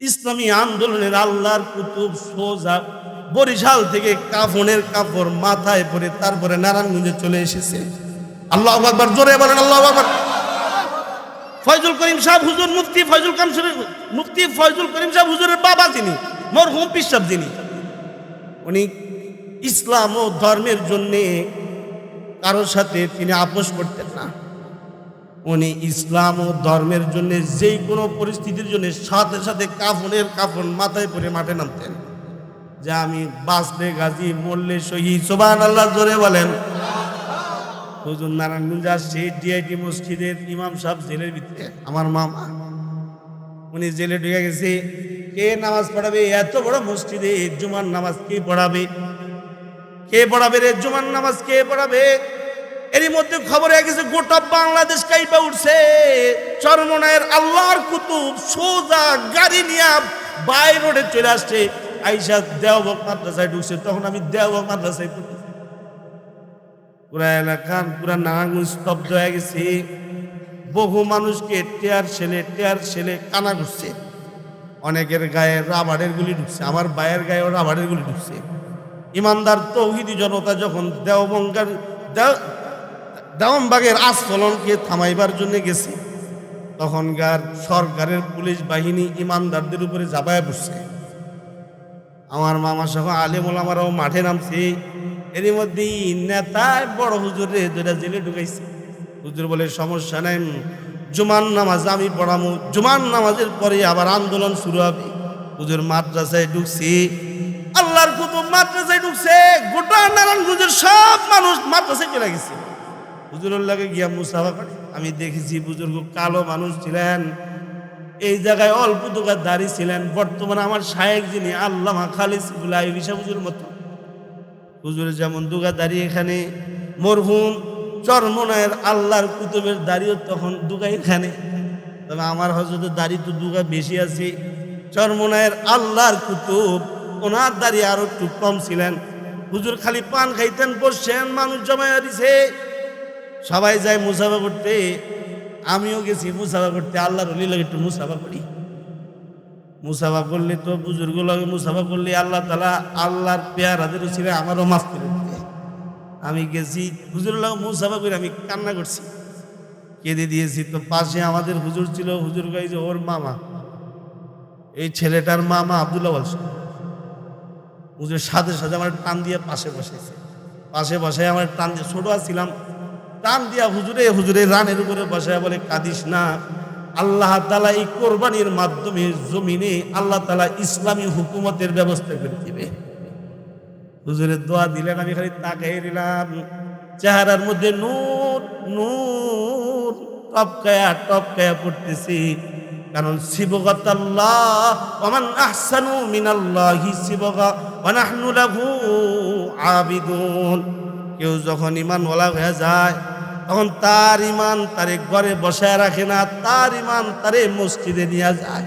ইসলামী আন্দোলনের আল্লাহর কুতুব সোজা বরিশাল থেকে কাফনের কাপড় মাথায় পরে তারপরে নারায়ণগঞ্জে চলে এসেছে। আল্লাহ আকবার, জোরে বলেন আল্লাহ আকবার। ফয়জুল করিম সাহেব হুজুর, মুফতি ফয়জুল কাম মুফতি ফয়জুল করিম সাহেব হুজুরের বাবা তিনি মরহুম পিসাব যিনি। উনি ইসলাম ও ধর্মের জন্যে কারোর সাথে তিনি আপোষ করতেন না। উনি ইসলাম ও ধর্মের জন্য যেই কোনো পরিস্থিতির জন্য সাথে সাথে কাফনের কাফন মাথায় পরে মাঠে নামতেন। যে আমি বাঁচলে গাজী, মরলে শহীদ সোবান আল্লাহ জোরে বলেন। হুজুর নারায়ণগঞ্জ আসছে ডিআইটি মসজিদের ইমাম সাহেব জেলের ভিতরে। আমার মামা, উনি জেলে ঢুকে গেছে। কে নামাজ পড়াবে? এত বড় মসজিদে জুমার নামাজ কে পড়াবে? কে পড়াবে রে? জুমার নামাজ কে পড়াবে? এরই মধ্যে খবর হয়ে গেছে, গোটা বাংলাদেশ কাইপা উঠছে। চরমনায়ের আল্লাহর কুতুব সোজা গাড়ি নিয়ে বাই রোডে চলে আসছে। আইসা দেওবক মাদ্রাসায় ঢুকছে, তখন আমি দেওবক মাদ্রাসায় পড়ি। পুরা এলাকার পুরা নারায়ণ স্তব্ধ হয়ে গেছে। বহু মানুষকে টেয়ার ছেলে টেয়ার ছেলে কানা ঘুরছে অনেকের গায়ে রাবারের গুলি ঢুকছে, আমার বায়ের গায়েও রাবারের গুলি ঢুকছে। ইমানদার তৌহিদি জনতা যখন দেওবঙ্গার দেও- দেওয়ামবাগের আস্ফলনকে থামাইবার জন্য গেছে। তখনকার সরকারের পুলিশ বাহিনী ইমানদারদের উপরে জাবায় বসছে আমার মামা সহ আলেম ওলামারাও মাঠে নামছে। এরই মধ্যে নেতায় বড় হুজুরে দুটা জেলে ঢুকাইছে। হুজুর বলে, সমস্যা নাই জুমান নামাজ আমি পড়ামু। জুমান নামাজের পরে আবার আন্দোলন শুরু হবে। হুজুর মাদ্রাসায় ঢুকছি। আল্লাহর কুতুব মাদ্রাসায় ঢুকছে। গোটা নারায়ণগঞ্জের সব মানুষ মাদ্রাসায় চলে গেছে। হুজুরের লাগে গিয়া মুসাফা করে। আমি দেখেছি বুজুর্গ কালো মানুষ ছিলেন, এই জায়গায় অল্প দোকান দাঁড়িয়ে ছিলেন। বর্তমানে আমার শায়েক যিনি, আল্লামা খালিস হুজুর হুজুর মতো। হুজুরের যেমন দুগা দাঁড়িয়ে এখানে, মরহুম চরমনায়ের আল্লাহর কুতুবের দাঁড়িয়ে তখন দুগা এখানে। তবে আমার হজরতের দাড়ি তো দুগা বেশি আছে। চরমনায়ের আল্লাহর কুতুব, ওনার দাঁড়িয়ে আরও একটু কম ছিলেন। হুজুর খালি পান খাইতেন বসছেন মানুষ জমায়া দিছে। সবাই যায় মুসাফা করতে, আমিও গেছি মুসাফা করতে আল্লাহর অলি লাগে একটু মুসাফা করি। মুসাফা করলে তো বুজুর্গ লাগে মুসাফা করলে আল্লাহ তালা আল্লাহর পেয়ারাদের ছিল আমারও মাফ করে দিবে। আমি গেছি, হুজুর লাগে মুসাফা করে আমি কান্না করছি। কেঁদে দিয়েছি, তো পাশে আমাদের হুজুর ছিল, হুজুর গাই যে ওর মামা, এই ছেলেটার মামা আবদুল্লাহ বলছে। হুজুর সাথে সাথে আমার টান দিয়ে পাশে বসেছে পাশে বসায় আমার টান দিয়ে, ছোট ছিলাম টান দিয়া হুজুরে হুজুরে রানের উপরে বসায় বলে, কাঁদিস না। আল্লাহ তালা এই কোরবানির মাধ্যমে জমিনে আল্লাহ তালা ইসলামী হুকুমতের ব্যবস্থা করে দিবে। হুজুরের দোয়া দিলেন, আমি খালি তাকাই দিলাম চেহারার মধ্যে নূর নূর টপকায়া টপকায়া পড়তেছি। কারণ শিবগত আল্লাহ, ওমান আহসানু মিনাল্লাহি শিবগা ওয়া নাহনু লাহু আবিদুন। কেউ যখন ইমান ওলা হয়ে যায়, তখন তার ইমান তারে ঘরে বসায় রাখে না, তার ইমান তারে মসজিদে নিয়ে যায়।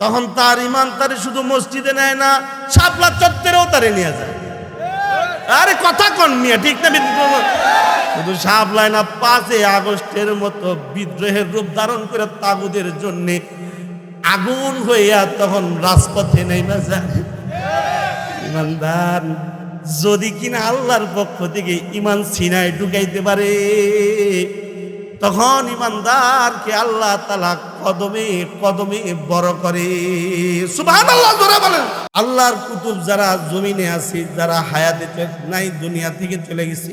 তখন তার ইমান তারে শুধু মসজিদে নেয় না, শাপলা চত্বরেও তারে নিয়ে যায়। আরে কথা কন মিয়া, ঠিক না শুধু সাপলায় না পাঁচে আগস্টের মতো বিদ্রোহের রূপ ধারণ করে তাগুদের জন্য আগুন হইয়া তখন রাজপথে নেমে যায়। ইমানদার যদি কিনা আল্লাহর পক্ষ থেকে ইমান সিনায় ঢুকাইতে পারে, তখন ইমানদারকে আল্লাহ তালা কদমে কদমে বড় করে। আল্লাহর কুতুব যারা জমিনে আছে, যারা হায়াতে নাই দুনিয়া থেকে চলে গেছে,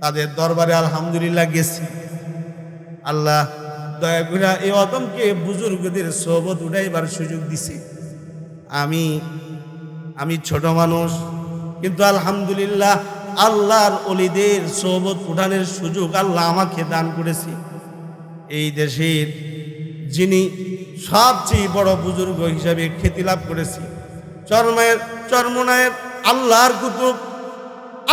তাদের দরবারে আলহামদুলিল্লাহ গেছি। আল্লাহ দয়া করে এই অদমকে বুজুর্গদের সোবত উঠাইবার সুযোগ দিছে। আমি আমি ছোট মানুষ কিন্তু আলহামদুলিল্লাহ আল্লাহর অলিদের সোবত উঠানের সুযোগ আল্লাহ আমাকে দান করেছে। এই দেশের যিনি সবচেয়ে বড় বুজুর্গ হিসাবে খ্যাতি লাভ করেছে, চরমায়ের চরমনায়ের আল্লাহর কুতুব।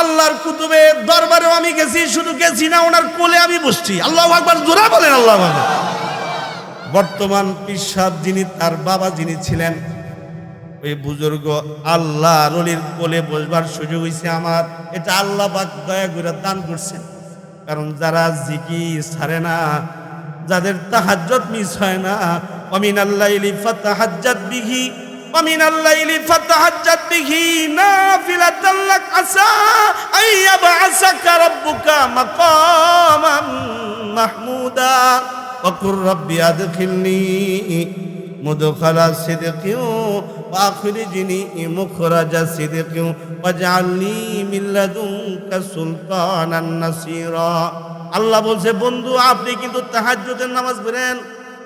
আল্লাহর কুতুবের দরবারেও আমি গেছি, শুধু গেছি না, ওনার কোলে আমি বসছি। আল্লাহ আকবার, জোরা বলেন আল্লাহ বর্তমান পিসাব যিনি, তার বাবা যিনি ছিলেন ওই বুজুর্গ আল্লাহ রলির কোলে বসবার সুযোগ হয়েছে আমার এটা আল্লাহ পাক দয়া করে দান করছেন কারণ যারা জিকি ছাড়ে না যাদের তাহাজ্জত মিস হয় না ومن الليل فتهجد به ومن الليل فتهجد به نافلة لك عسى أن يبعثك ربك مقاما محمودا وقل رب أدخلني مدخل صدق وأخرجني مخرج صدق واجعل لي من لدنك سلطانا نصيرا আল্লাহ বলছে বন্ধু আপনি কিন্তু তাহাজ্জুদের নামাজ পড়েন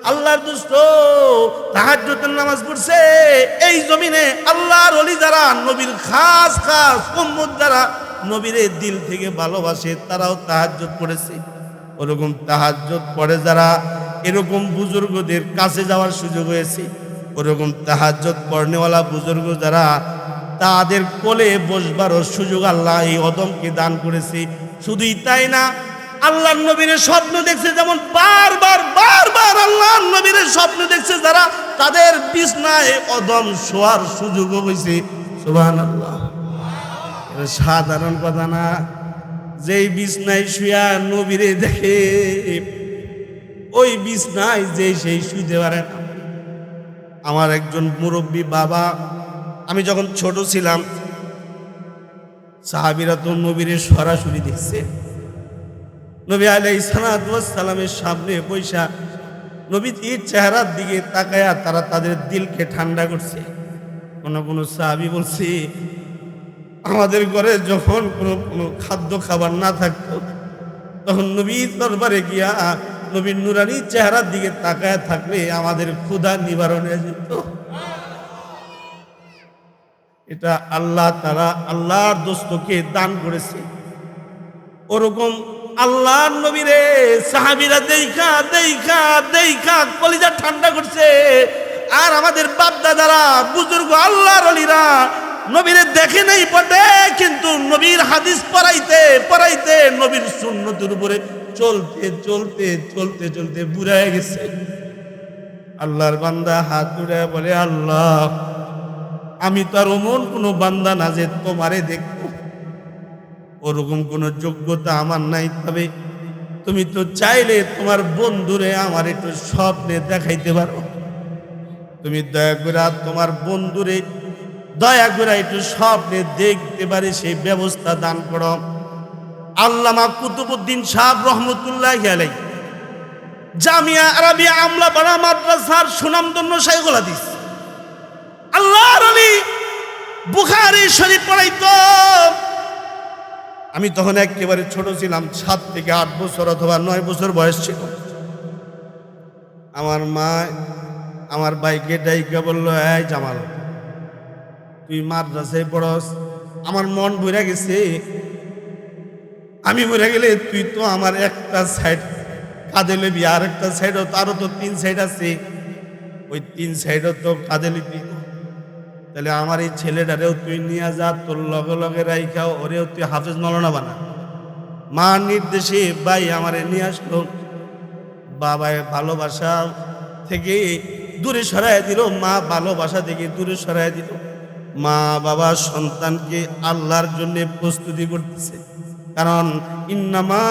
আল্লাহর দুষ্ট তাহাজ্জুদের নামাজ পড়ছে এই জমিনে আল্লাহর অলি যারা নবীর খাস খাস উম্মত যারা নবীর দিল থেকে ভালোবাসে তারাও তাহাজ্জুদ পড়েছে ওরকম তাহাজ্জুদ পড়ে যারা এরকম বুজুর্গদের কাছে যাওয়ার সুযোগ হয়েছে। ওরকম তাহাজ্জুদ পড়নেওয়ালা বুজুর্গ যারা, তাদের কোলে বসবারও সুযোগ আল্লাহ এই অদমকে দান করেছে। শুধুই তাই না আল্লাহ নবীর স্বপ্ন দেখছে যেমন বারবার বারবার আল্লাহ নবীর স্বপ্ন দেখছে যারা, তাদের বিছনায় অদম শোয়ার সুযোগ হয়েছে। সুবহানাল্লাহ। আল্লাহ সাধারণ কথা না। যেই বিছনায় শুয়া নবীরে দেখে ওই বিছনায় যে সেই শুইতে পারে না আমার একজন মুরব্বী বাবা, আমি যখন ছোট ছিলাম, সাহাবিরা তো নবীরে সরাসরি দেখছে। নবী আলাই সালামের সামনে বৈশা নবীজির চেহারার দিকে তাকায়া তারা তাদের দিলকে ঠান্ডা করছে। কোন কোন সাহাবি বলছে, আমাদের ঘরে যখন কোনো কোনো খাদ্য খাবার না থাকতো, তখন নবীর দরবারে গিয়া নবীর নুরানি চেহারার দিকে তাকায় থাকলে আমাদের ক্ষুধা নিবারণ যেত এটা আল্লাহ তারা আল্লাহর দোস্তকে দান করেছে। ওরকম আল্লাহর নবীরে সাহাবিরা দেইখা দেইখা দেইখা কলিজা ঠান্ডা করছে। আর আমাদের বাপ দাদারা বুজুর্গ আল্লাহর অলিরা নবীরে দেখে নেই পটে কিন্তু নবীর হাদিস পড়াইতে পড়াইতে নবীর সুন্নতের উপরে চলতে চলতে চলতে চলতে বুড়ায় গেছে। আল্লাহর বান্দা হাত জুড়ে বলে, আল্লাহ, আমি তো আর অমন কোনো বান্দা না যে তোমারে দেখব। ওরকম কোনো যোগ্যতা আমার নাই। তবে তুমি তো চাইলে তোমার বন্ধুরে আমার একটু স্বপ্নে দেখাইতে পারো। তুমি দয়া করে তোমার বন্ধুরে দয়া করে একটু স্বপ্নে দেখতে পারে, সেই ব্যবস্থা দান করো। আল্লামা কুতুবুদ্দিন সাহেব রহমতুল্লাহ আলাই জামিয়া আরবিয়া আমলা বাড়া মাদ্রাসার সুনামধন্য শাইখুল হাদিস। আল্লাহর আলী বুখারি শরীফ পড়াইতো। আমি তখন একেবারে ছোট ছিলাম, সাত থেকে আট বছর অথবা নয় বছর বয়স ছিল। আমার মা, আমার বাইকে ডাইকা বলল, এই জামাল, তুই মাদ্রাসায় পড়স, আমার মন ভরে গেছে আমি মরে গেলে তুই তো আমার একটা সাইড কাঁধে লবি আর একটা সাইডও তারও তো তিন সাইড আছে। ওই তিন সাইডও তো কাঁধে লিবি তাহলে আমার এই ছেলেটারেও তুই নিয়ে যা, তোর লগে লগে রাইখাও ওরেও তুই হাফেজ মলনা বানা। মার নির্দেশে ভাই আমারে নিয়ে আসলো। বাবায় ভালোবাসা থেকে দূরে সরাই দিল, মা ভালোবাসা থেকে দূরে সরাই দিল। মা বাবা সন্তানকে আল্লাহর জন্য প্রস্তুতি করতেছে। কারণ ইন্নামা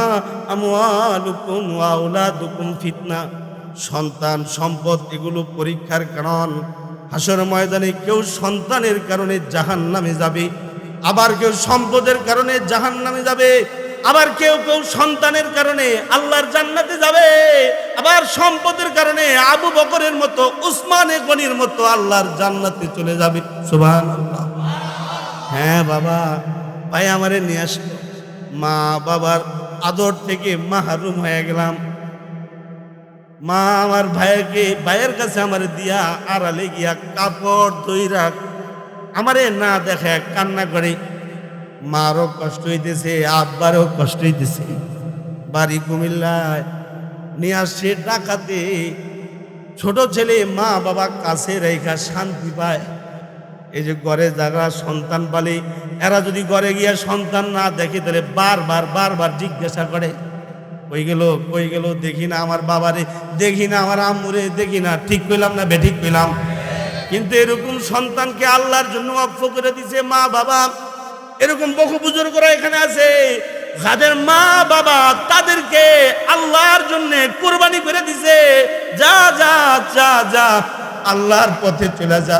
আমওয়ালুকুম ওয়া ফিতনা। সন্তান সম্পদ এগুলো পরীক্ষার কারণ। হাসর ময়দানে কেউ সন্তানের কারণে জাহান নামে যাবে, আবার কেউ সম্পদের কারণে জাহান নামে যাবে, আবার কেউ কেউ সন্তানের কারণে আল্লাহর জান্নাতে যাবে, আবার সম্পদের কারণে আবু বকরের মতো, উসমানে গনির মতো আল্লাহর জান্নাতে চলে যাবে। সুবহান হ্যাঁ বাবা ভাই আমারে নিয়ে আসলো মা বাবার আদর থেকে মাহরুম হয়ে গেলাম। মা আমার ভাইকে, ভাইয়ের কাছে আমার দিয়া আড়ালে গিয়া কাপড় ধুই রাখ আমারে না দেখে কান্না করে। মারও কষ্ট হইতেছে, আব্বারও কষ্ট হইতেছে। বাড়ি কুমিল্লায় নিয়ে আসছে ডাকাতে। ছোট ছেলে মা বাবা কাছে রেখা শান্তি পায়। এই যে ঘরে যারা সন্তান পালে, এরা যদি ঘরে গিয়া সন্তান না দেখে, তাহলে বারবার বারবার জিজ্ঞাসা করে, কই গেল কই গেল? দেখি না আমার বাবারে, দেখি না আমার আম্মুরে, দেখি না, ঠিক কইলাম না বেঠিক কইলাম? কিন্তু এরকম সন্তানকে আল্লাহর জন্য অক্ষ করে দিছে মা বাবা। এরকম বহু বুজুর্গরা এখানে আছে, যাদের মা বাবা তাদেরকে আল্লাহর জন্য কোরবানি করে দিছে, যা যা যা যা, আল্লাহর পথে চলে যা।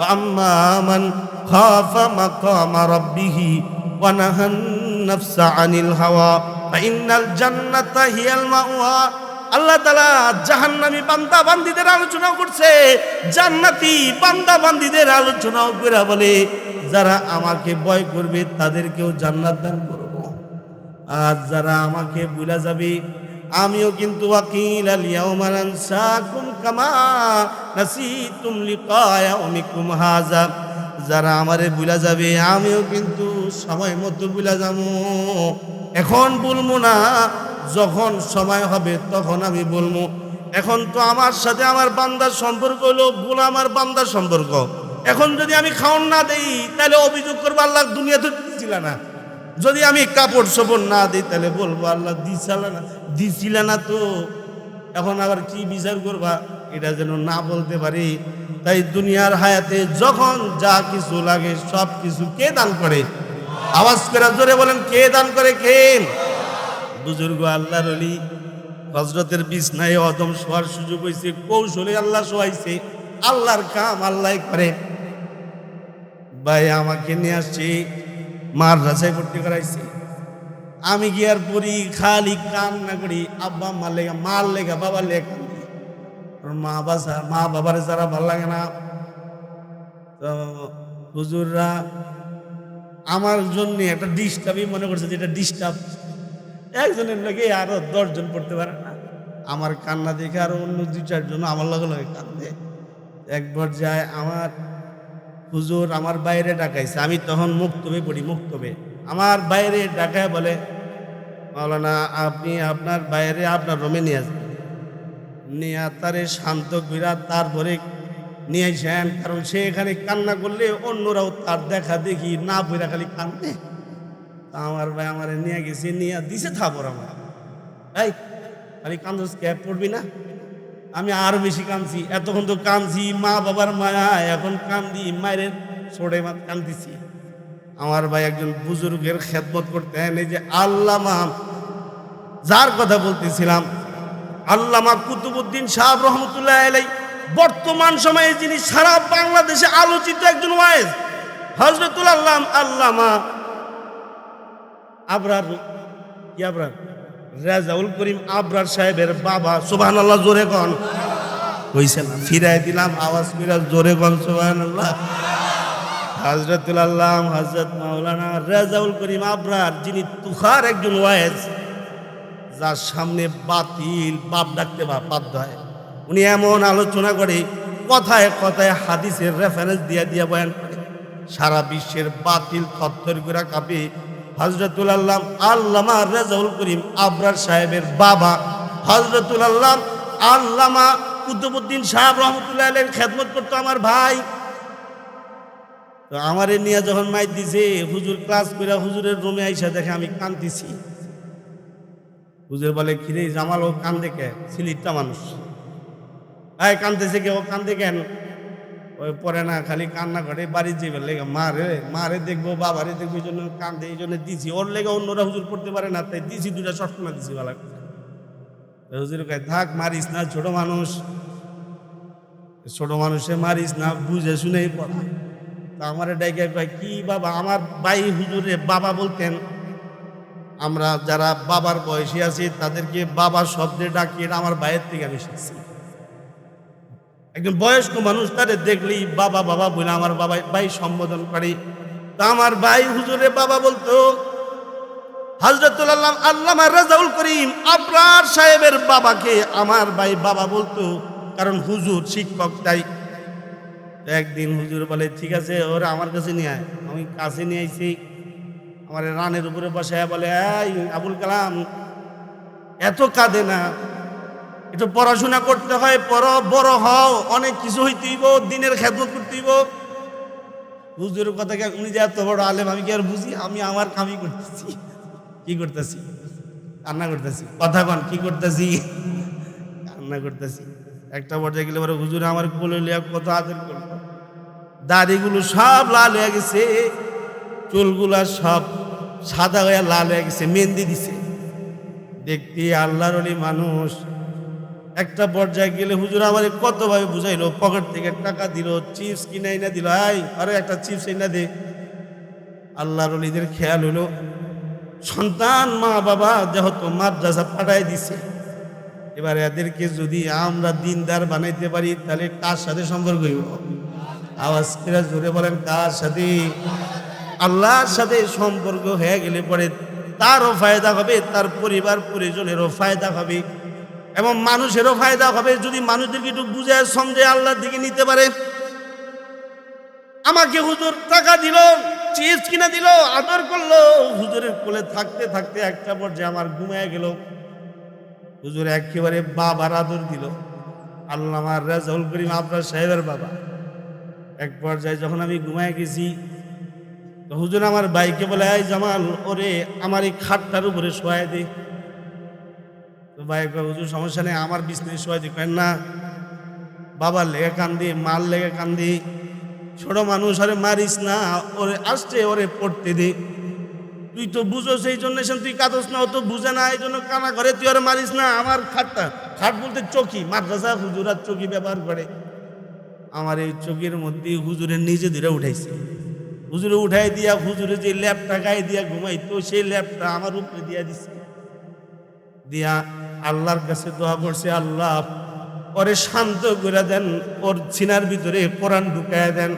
وأما من خاف مقام ربه ونهى النفس عن الهوى فإن الجنة هي المأوى আল্লাহ তালা জাহান্নামী বান্দা বান্দিদের আলোচনা করছে জান্নাতি বান্দা বান্দিদের আলোচনাও করে বলে যারা আমাকে ভয় করবে তাদেরকেও জান্নাত দান করব আর যারা আমাকে ভুলা যাবে আমিও কিন্তু ওয়াকিল আলিয়াউমার আনসাকুম যারা আমারে ভুলা যাবে, আমিও কিন্তু সময় মতো ভুলা যাব। এখন বলব না, যখন সময় হবে তখন আমি বলব। এখন তো আমার সাথে আমার বান্দার সম্পর্ক হলো গোলাম আমার বান্দার সম্পর্ক। এখন যদি আমি খাওয়ান না দেই, তাহলে অভিযোগ করব, আল্লাহ দুনিয়া তো দিছিল না। যদি আমি কাপড় চোপড় না দিই, তাহলে বলব, আল্লাহ দিছিল না। দিছিল না তো। এখন আবার কি বিচার করবা? এটা যেন না বলতে পারি। তাই দুনিয়ার হায়াতে যখন যা কিছু লাগে সব কিছু কে দান করে? আওয়াজ করে জোরে বলেন, কে দান করে কে? বুজুর্গ আল্লাহর অলি হজরতের বিছনায় অদম শোয়ার সুযোগ হয়েছে কৌশলে আল্লাহ শোয়াইছে। আল্লাহর কাম আল্লাহ করে। ভাই, আমাকে নিয়ে আসছি মার রাজায় ভর্তি করাইছে। আমি গিয়ার পরি খালি কান্না করি। আব্বা মার লেগা মার লেগা, বাবার লেগা মা বাসা মা বাবার যারা ভালো লাগে না, তো হুজুররা আমার জন্য একটা ডিস্টার্বই মনে করছে যে এটা ডিস্টার্ব একজনের লগে আরও দশজন পড়তে পারে না। আমার কান্না দেখে আরও অন্য দু চারজন আমার লগে লগে কান্দে একবার যায় আমার হুজুর আমার বাইরে ডাকাইছে। আমি তখন মুক্তবে পড়ি, মুক্তবে। আমার বাইরে ডাকায় বলে, মাওলানা, আপনি আপনার বাইরে আপনার রুমে নিয়ে আসবেন নিয়ে তারে শান্ত কইরা তারপরে নিয়ে আসেন, কারণ সে এখানে কান্না করলে অন্যরাও তার দেখা দেখি না বইরা খালি কান্দে তা আমার ভাই আমার নিয়ে গেছে, নিয়ে দিছে থাপর আমার। এই, খালি কান্দস ক্যাব পড়বি না? আমি আরও বেশি কাঁদছি, এতক্ষণ তো কাঁদছি মা বাবার মায়া, এখন কান্দি, মায়ের ছোড়ে মা কান্দিছি। আমার ভাই একজন বুজুর্গের খেদমত করতেন এই যে আল্লামা, যার কথা বলতেছিলাম, আল্লামা কুতুবুদ্দিন সাহেব রহমতুল্লাহ আলাই বর্তমান সময়ে যিনি সারা বাংলাদেশে আলোচিত একজন ওয়াইজ হজরতুল আল্লাহ আল্লামা আবরার, কি আবরার? রাজাউল করিম আবরার সাহেবের বাবা সুবহান আল্লাহ জোরে কন। কইছে না ফিরাই দিলাম, আওয়াজ ফিরা জোরে কন সুবহান আল্লাহ হজরতুল আল্লাহ হজরত মাওলানা রেজাউল করিম আবরার, যিনি তুখার একজন ওয়েজ যার সামনে বাতিল, বাপ ডাকতে বাধ্য হয়। উনি এমন আলোচনা করে, কথায় কথায় হাদিসের রেফারেন্স দিয়ে দিয়ে বয়ান করে। সারা বিশ্বের বাতিল থত্তর করে কাঁপে হজরতুল আল্লাহ আল্লামা রেজাউল করিম আবরার সাহেবের বাবা। হজরতুল আল্লাহ আল্লামা কুতুবুদ্দিন সাহেব রহমতুল্লাহ খেদমত করতো আমার ভাই। তো আমারে নিয়ে যখন মাইক দিছে, হুজুর ক্লাস করে হুজুরের রুমে আইসা দেখে আমি কান্দিছি হুজুর বলে, কিরে, জামাল ও কান্দে কে? সিলিটটা মানুষ। আয় কান্দতেছে কে? ও কান্দে কেন? ওই পরে না, খালি কান্না করে বাড়ি যাবে লেগে, মা রে মা রে দেখব বাবারে দেখব, এই জন্য কান্দে এই জন্য দিছি। ওর লেগে অন্যরা হুজুর পড়তে পারে না, তাই দিছি দুটা সবসময় দিছি করে। হুজুর কয়, থাক, মারিস না, ছোট মানুষ। ছোট মানুষে মারিস না, বুঝে শুনেই পড়া। তা আমার ডাইকে কয়, কি বাবা, আমার ভাই হুজুরে বাবা বলতেন? আমরা যারা বাবার বয়সী আছি, তাদেরকে বাবার শব্দে ডাকিয়ে আমার ভাইয়ের থেকে আমি শিখছি। একজন বয়স্ক মানুষ তাদের দেখলেই বাবা বাবা বলে আমার বাবা, ভাই সম্বোধন করে। তা আমার ভাই হুজুরে বাবা বলতো, হজরতুল আল্লাহ আল্লামা রাজাউল করিম আবরার সাহেবের বাবাকে আমার ভাই বাবা বলতো, কারণ হুজুর শিক্ষক, তাই একদিন হুজুর বলে, ঠিক আছে, ওরা আমার কাছে নিয়ে আয়। আমি কাছে নিয়ে আইছি। আমার রানের উপরে বসে বলে, এই আবুল কালাম, এত কাঁদে না। একটু পড়াশোনা করতে হয়, পড়, বড় হও, অনেক কিছু হইতেইব দিনের খেদমত করতেইব হুজুরের কথা উনি যে এত বড় আলেম, আমি কি আর বুঝি? আমি আমার কামি করতেছি। কি করতেছি? কান্না করতেছি। কথা কন, কি করতেছি? কান্না করতেছি। একটা পর্যায়ে গেলে পরে হুজুর আমার কোলে লিয়া কত আদর করল। দাড়িগুলো সব লাল হয়ে গেছে, চুলগুলা সব সাদা হয়ে লাল হয়ে গেছে, মেহেন্দি দিছে। দেখতে আল্লাহর মানুষ। একটা পর্যায়ে গেলে হুজুর আমার কতভাবে বুঝাইলো, পকেট থেকে টাকা দিল, চিপস কিনে না দিল আই আরে একটা চিপস এনে দে। আল্লাহর অলিদের খেয়াল হলো, সন্তান মা বাবা যেহেতু মাদ্রাসা পাঠাই দিছে, এবার এদেরকে যদি আমরা দিনদার বানাইতে পারি, তাহলে কার সাথে সম্পর্ক হইব? আওয়াজ করে জোরে বলেন কার সাথে আল্লাহর সাথে সম্পর্ক হয়ে গেলে পরে তারও ফায়দা হবে, তার পরিবার পরিজনেরও ফায়দা হবে এবং মানুষেরও ফায়দা হবে। যদি মানুষদেরকে একটু বুঝে সমঝে আল্লাহর দিকে নিতে পারে। আমাকে হুজুর টাকা দিল, চিপস কিনে দিল, আদর করল। হুজুরের কোলে থাকতে থাকতে একটা পর্যায়ে আমার ঘুমিয়ে গেল। হুজুর একেবারে বাবার আদর দিল। আল্লাহ রাজাউল করিম আপনার সাহেবের বাবা। এক পর্যায়ে যখন আমি ঘুমায় গেছি তো হুজুর আমার বাইকে বলে আই জামাল ওরে আমার এই খাটটার উপরে শোয়াই দে। তো ভাই কয়, হুজুর সমস্যা নেই আমার বিছনায় শোয়াই দি। কেন না। বাবার লেগে কান্দি মার লেগে কান্দি। ছোট মানুষ আরে মারিস না ওরে আসছে ওরে পড়তে দে। তুই তো বুঝো সেই জন্য তুই কাঁদস না ও তো বুঝে না এই জন্য কানা করে তুই ওরে মারিস না আমার খাটটা। খাট বলতে চকি মাদ্রাসা হুজুরার চকি ব্যবহার করে। আমার এই চোখের মধ্যে হুজুরে নিজে ধরে উঠাইছে। হুজুরে উঠাই দিয়া হুজুরে যে ল্যাপটা গায়ে দিয়া ঘুমাইতো, সেই ল্যাপটা আমার উপরে দিয়া দিছে। দিয়া আল্লাহর কাছে দোয়া করছে, আল্লাহ ওরে শান্ত করে দেন, ওর সিনার ভিতরে কোরআন ঢুকায় দেন।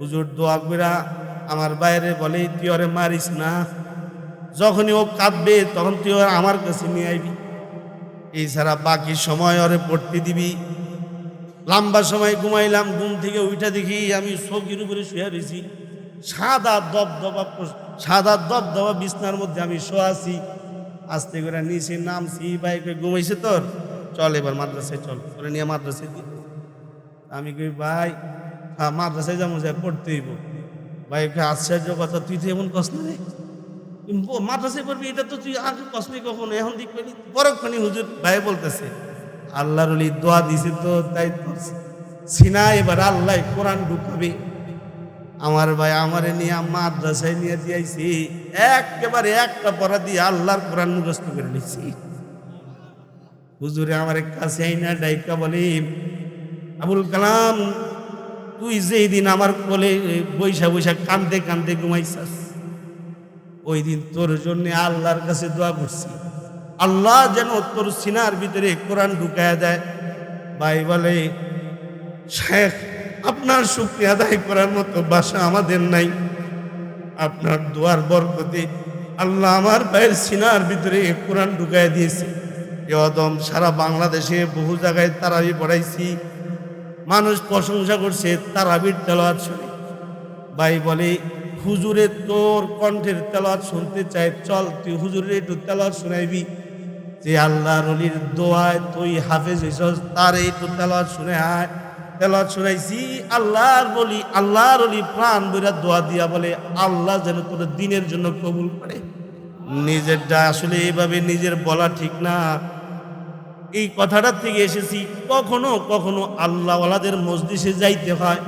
হুজুর দোয়া কইরা আমার বাইরে বলে, তুই ওরে মারিস না। যখনই ও কাঁদবে, তখন তুই আমার কাছে নিয়ে আইবি। এই ছাড়া বাকি সময় ওরে পড়তে দিবি। লম্বা সময় ঘুমাইলাম ঘুম থেকে উঠা দেখি আমি চৌকির উপরে শুয়ে রয়েছি সাদা দবদবা পোষ- সাদা দবদবা বিছনার মধ্যে আমি শোয়াছি আস্তে করে নিচে নামছি বাইকে ঘুমাইছে তোর? চল এবার মাদ্রাসায় চল করে নিয়ে মাদ্রাসায় দি আমি কই ভাই হ্যাঁ মাদ্রাসায় যাব যাই পড়তে হইব। ভাই কই, আশ্চর্য কথা তুই তো এমন কষ্ট রে? মাদ্রাসায় পড়বি এটা তো তুই আগে কষ্টই কখনো এখন দিক পেলি পরক্ষণে হুজুর ভাই বলতেছে আল্লাহর দোয়া দিছে তো, তাই সিনা এবার আল্লাহ কোরআন ঢুকাবে। আমার ভাই আমারে নিয়ে মাদ্রাসায় নিয়ে দিয়েছি, একেবারে একটা পড়া দিয়ে আল্লাহর কোরআন মুখস্থ করে নিচ্ছি হুজুরে আমার কাছে আইনা ডাইকা বলে, আবুল কালাম, তুই যেই দিন আমার কোলে বৈশা বৈশা কান্দে কান্দে ঘুমাইছাস ওই দিন তোর জন্য আল্লাহর কাছে দোয়া করছি। আল্লাহ যেন তোর সিনার ভিতরে কোরআন ঢুকায় দেয়। ভাই বলে, শেখ, আপনার শুক্রিয়া আদায় করার মতো বাসা আমাদের নাই। আপনার দোয়ার বরকতে আল্লাহ আমার ভাইয়ের সিনার ভিতরে কোরআন ঢুকায় দিয়েছে। এ অদম, সারা বাংলাদেশে বহু জায়গায় তারাবি পড়াইছি। মানুষ প্রশংসা করছে তারাবির তেলাওয়াত শুনে। ভাই বলে, হুজুরে তোর কণ্ঠের তেলাওয়াত শুনতে চায় চল তুই হুজুরের একটু তেলাওয়াত শোনাইবি। যে আল্লাহর অলির দোয়ায় তুই হাফেজ হইছস, তার একটু তেলাওয়াত শুনে আয়। তেলাওয়াত শুনাইছি, আল্লাহর বলি আল্লাহর অলি প্রাণ বইরা দোয়া দিয়া বলে, আল্লাহ যেন তোর দিনের জন্য কবুল করে। নিজেরটা আসলে এইভাবে নিজের বলা ঠিক না। এই কথাটার থেকে এসেছি, কখনো কখনো আল্লাহওয়ালাদের মসজিদে যাইতে হয়।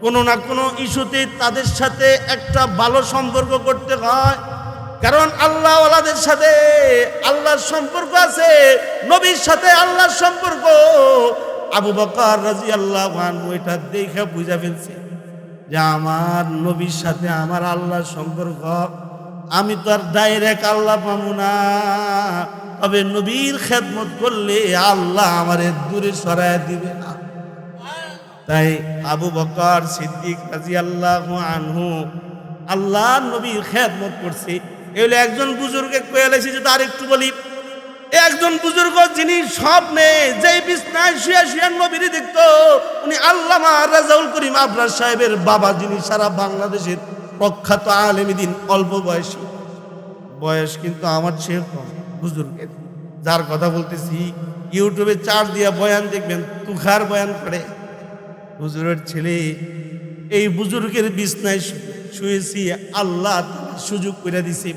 কোনো না কোনো ইস্যুতে তাদের সাথে একটা ভালো সম্পর্ক করতে হয়। কারণ আল্লাহওয়ালাদের সাথে আল্লাহর সম্পর্ক আছে, নবীর সাথে আল্লাহর সম্পর্ক। আবু বকর রাজি আল্লাহ এটা দেখে বুঝা ফেলছে যে আমার নবীর সাথে আমার আল্লাহর সম্পর্ক, আমি তো আর ডাইরেক্ট আল্লাহ পাবো না। তবে নবীর খেদমত করলে আল্লাহ আমারে দূরে সরায় দিবে না। তাই আবু বকর সিদ্দিক রাজি আল্লাহ আনহু আল্লাহ নবীর খেদমত করছে। এগুলো একজন বুজুর্গে কয়ালেছি যে, তার একটু বলি। একজন বুজুর্গ যিনি স্বপ্নে যেই বিছনায় শুয়ে শুয়ে নবীর দেখতো, উনি আল্লামা রাজাউল করিম আবরার সাহেবের বাবা, যিনি সারা বাংলাদেশের প্রখ্যাত আলেমিদিন অল্প বয়সী। বয়স কিন্তু আমার চেয়ে কম, বুজুর্গের। যার কথা বলতেছি, ইউটিউবে চার দিয়া বয়ান দেখবেন তুখার বয়ান করে। হুজুরের ছেলে এই বুজুর্গের বিছনায় শু- শুয়েছি আল্লাহ সুযোগ করে দিছে।